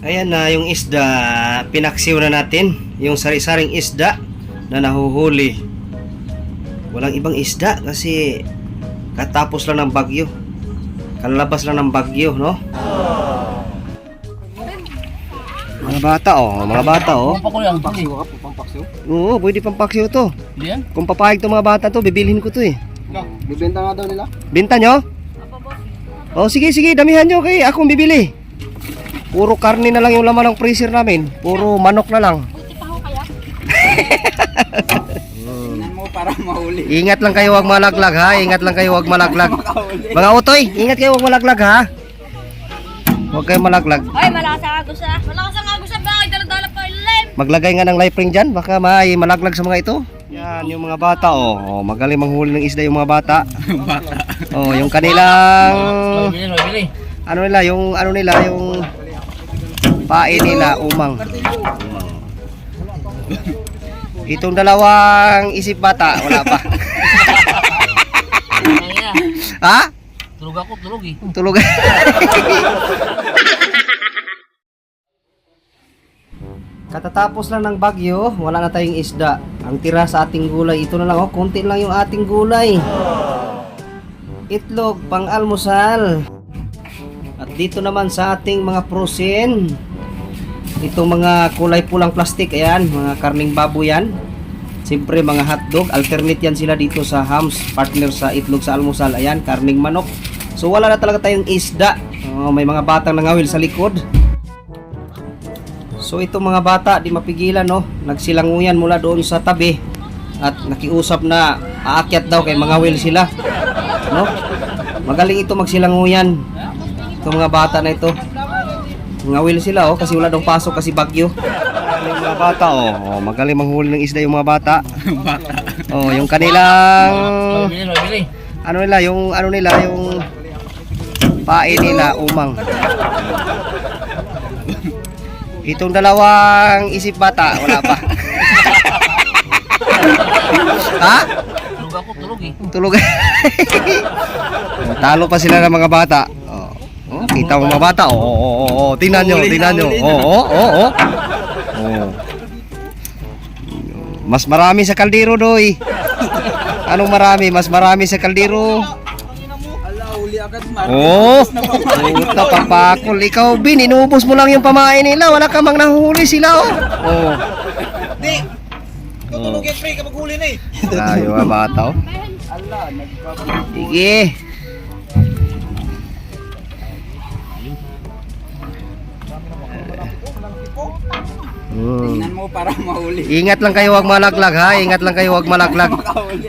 Ayan na yung isda, pinaksiw na natin. Yung sari-saring isda na nahuhuli. Walang ibang isda kasi katapos lang ng bagyo. Kalabas lang ng bagyo, no? Mga bata oh, mga bata oh. Pampaksiw ka po, pampaksiw. Oo, pwede pang paksiw to. Yan? Kung papayag to mga bata to, bibilhin ko to eh. Bibenta nga daw nila. Binta nyo? Oh, sige, sige, damihan nyo kay akong bibili. Puro karne na lang yung laman ng freezer namin. Puro manok na lang. Tingnan mo para mahuli. Ingat lang kayo wag malaglag ha. Ingat lang kayo wag malaglag. Makahuli. Mga utoy, ingat kayo wag malaglag ha. Huwag kayo malaglag. Ay, malakas ang agos ah. Malakas ang agos ah. Bakit dala-dala pa ilim? Maglagay nga ng life ring dyan. Baka may malaglag sa mga ito. Yan, yung mga bata oh. oh magaling manghuli ng isda yung mga bata. Oh, yung kanilang ano nila, yung ano nila, yung pae nila umang. Itong dalawang isip bata, wala pa. Ha? tulog ako, tulog eh. Tulog. Katatapos lang ng bagyo, wala na tayong isda. Ang tira sa ating gulay, ito na lang oh, konti lang yung ating gulay. Itlog, pang almusal. At dito naman sa ating mga prosin, itong mga kulay pulang plastic, ayan, mga karning baboy yan. Siyempre mga hotdog, alternate yan sila dito sa hams, partner sa itlog sa almusal, ayan, karning manok. So wala na talaga tayong isda. Oh, may mga batang nangawil sa likod. So itong mga bata, di mapigilan no, nagsilanguyan mula doon sa tabi at nakiusap na aakyat daw kay mga will sila. No? Magaling ito magsilanguyan. Itong mga bata na ito. Mga will sila oh kasi wala daw pasok kasi bagyo. Yung mga bata oh, oh magaling manghuli ng isda yung mga bata. Oh, yung kanilang ano nila, yung ano nila, yung pae nila umang. Itong dalawang isip bata, wala pa. ha? Tulog ako, tulog eh. Tulog. Oh, Talo pa sila ng mga bata. Oh. Oh, kita mo mga bata. Oo, oo, oo, oo. Tingnan nyo, tingnan nyo. Oo, oo, oo, oo. Oh. Mas marami sa kaldero, doy. Anong marami? Mas marami sa kaldero. Oh, puta papakol. Ikaw, Bin, inubos mo lang yung pamain nila. Wala ka mang nahuhuli sila, oh. Oh. Di! Tutulog yung pre kapag huli na eh. Tayo, ah, bata, oh. Ala, Sige. Hmm. Tingnan mo para mahuli. Ingat lang kayo wag malaglag ha. Ingat lang kayo wag malaglag.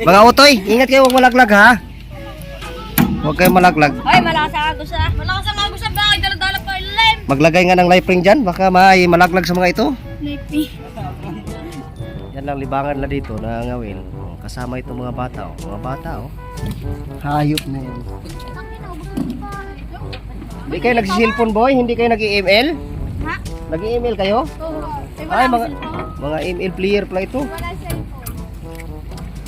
Mga utoy, ingat kayo wag malaglag ha. Huwag kayo malaglag. Ay, malakas ang agos ah. Malakas ang agos ah. Bakit dala-dala pa ilim? Maglagay nga ng life ring dyan. Baka may malaglag sa mga ito. Lipi. Yan lang libangan la dito na ngawin. Kasama itong mga bata oh. Mga bata oh. Hayop na yan. Hindi kayo nagsisilpon boy? Hindi kayo nag-email? Nag-email kayo? Oo. Ay, mga, mga email player pala ito. Wala cellphone.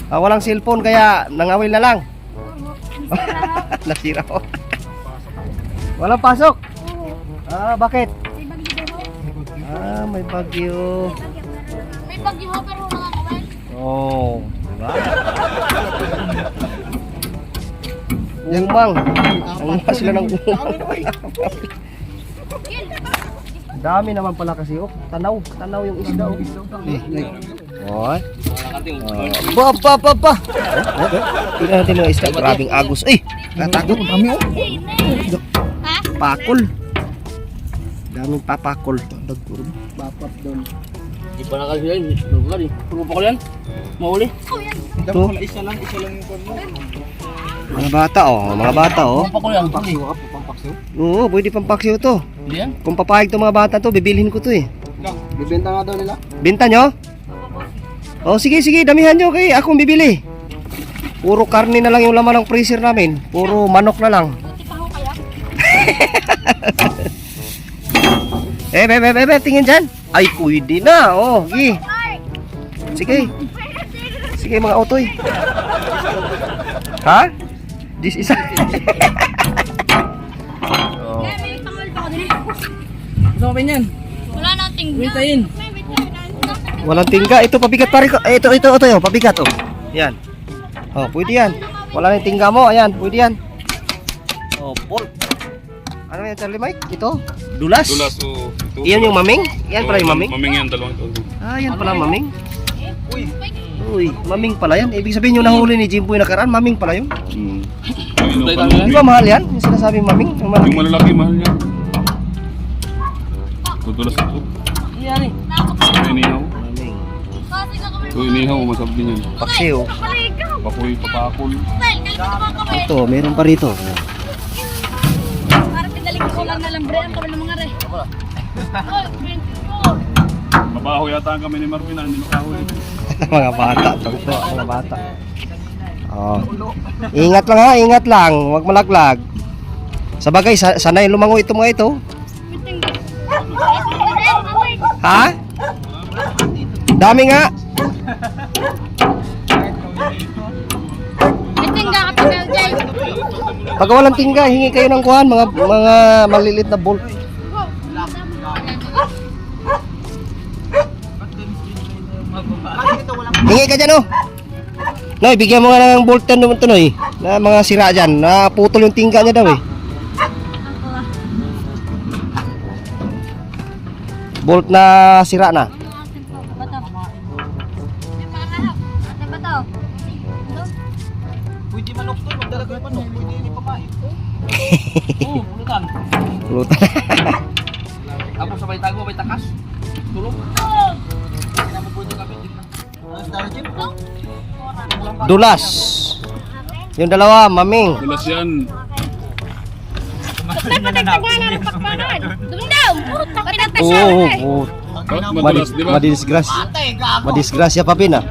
Ah, walang cellphone kaya nangawil na lang. Oo. Nasira ko. Walang pasok. Oo. Ah, bakit? May bagyo daw. Ah, may bagyo. May bagyo ho, pero wala kawal. Oh, diba? Umang. Ang sila ng umang. Dami naman pala kasi oh. Tanaw, tanaw yung isda oh. Oh. Ba ba ba ba. Tingnan natin mga isda, grabing agos. Eh, tatagot kami oh. Ha? Pakol. Daming papakol. Bapat doon. Di pa nakal sila, tulog ka rin. Tulog pa ko yan. Mahuli. Ito, Isa lang, isa lang yung kon mo. Mga bata oh, mga bata oh. Pampak ko yan. Pampaksiw pampaksiw. Oo, pwede pang paksiw to. Hindi yan? Kung papayag to mga bata to, bibilhin ko to eh. Bibenta nga daw nila. Binta nyo? Oh, sige, sige, damihan nyo kay akong bibili. Puro karne na lang yung laman ng freezer namin. Puro manok na lang. Eh, be, be, be, be, tingin dyan. Ay, pwede na. Oh, sige. Sige. Sige, mga otoy. Ha? This is... oh. Eh, pa ko yan. Wala na tingga. Wintayin. Walang tingga. Ito, pabigat pare ko. Eh, ito, ito, ito, ito, pabigat, oh. Yan. Oh, pwede yan. Wala na yung tingga mo. Ayan, pwede yan. Oh, Paul. Ano yan, Charlie Mike? Ito? Dulas? Dulas o ito. Iyan yung maming? Yan pala yung maming? Maming yan, dalawang ito. Ah, yan pala maming. Uy. Maming pala yan. Ibig sabihin yung nahuli ni Jimboy nakaraan, maming pala yun. Hmm. Di ba mahal yan? Yung sinasabing maming? Yung Yung malaki. malalaki, mahal yan. Tutulas ito. Iyari. Ito inihaw. Kami. Ito inihaw, masarap din yan. Paksiw. Kapaligaw. Pakoy, papakol. Ito, meron pa rito. Parang pinalig ko lang na lambre ang kabal ng mga re. Oh, 24. Mabaho yata ang kami ni Marvin, ah, hindi makahuli. mga bata. Tungto, mga bata. Oh. Ingat lang ha, ingat lang. Huwag malaglag. Sa bagay, sa sanay lumango ito mga ito. Ha? Dami nga. Tingga ka pa. Pag walang tingga, hingi kayo ng kuhan, mga mga malilit na bolt. Hingi ka dyan oh. Noy, bigyan mo nga ng bolt yan naman to Noy. Na mga sira dyan. Naputol yung tingga niya daw eh. Bolt na sira na. Pwede manok to, magdala ko yung manok. Pwede hindi pamain. Oo, pulutan. Pulutan. Tapos sabay tago, may takas. Tulog. Dulas. Yung dalawa, maming. Dulas yan. Pinagtasya. Oo, oo, oo. Bakit Madi, madulas, di ba? madisgrasya. Pa pin ah.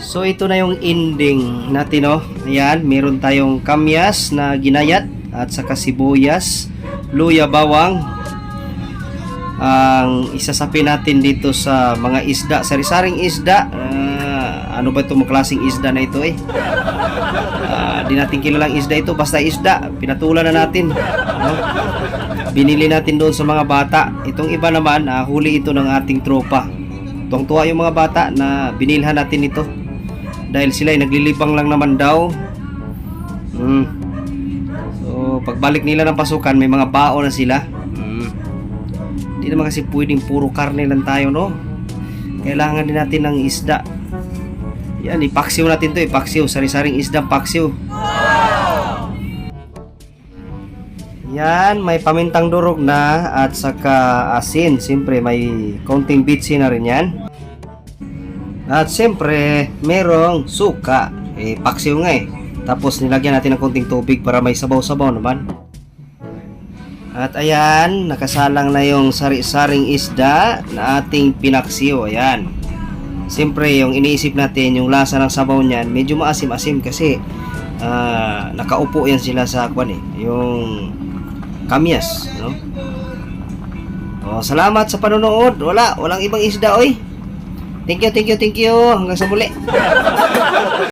So ito na yung ending natin no. Ayan, meron tayong kamyas na ginayat at saka sibuyas, luya bawang. Ang isasapi natin dito sa mga isda, sari-saring isda. Ah, ano ba itong klaseng isda na ito eh? Ah, di natin kilalang isda ito, basta isda, pinatulan na natin. No? Binili natin doon sa mga bata. Itong iba naman, ah, huli ito ng ating tropa. Tuwang-tuwa yung mga bata na binilhan natin ito. Dahil sila ay naglilibang lang naman daw. Hmm. So, pagbalik nila ng pasukan, may mga bao na sila. Hindi naman kasi pwedeng puro karne lang tayo, no? Kailangan din natin ng isda. Yan, ipaksiw natin to, ipaksiw. Sari-saring isda, paksiw. Yan, may pamintang durog na at saka asin. Siyempre, may konting bitsi na rin yan. At siyempre, merong suka. Eh, paksiw nga eh. Tapos nilagyan natin ng konting tubig para may sabaw-sabaw naman. At ayan, nakasalang na yung sari-saring isda na ating pinaksiw. Ayan. Siyempre, yung iniisip natin, yung lasa ng sabaw niyan, medyo maasim-asim kasi ah, nakaupo yan sila sa kwan eh, yung kamyas, no? Oh, salamat sa panonood. Wala, walang ibang isda, oy. Thank you, thank you, thank you. Hanggang sa muli.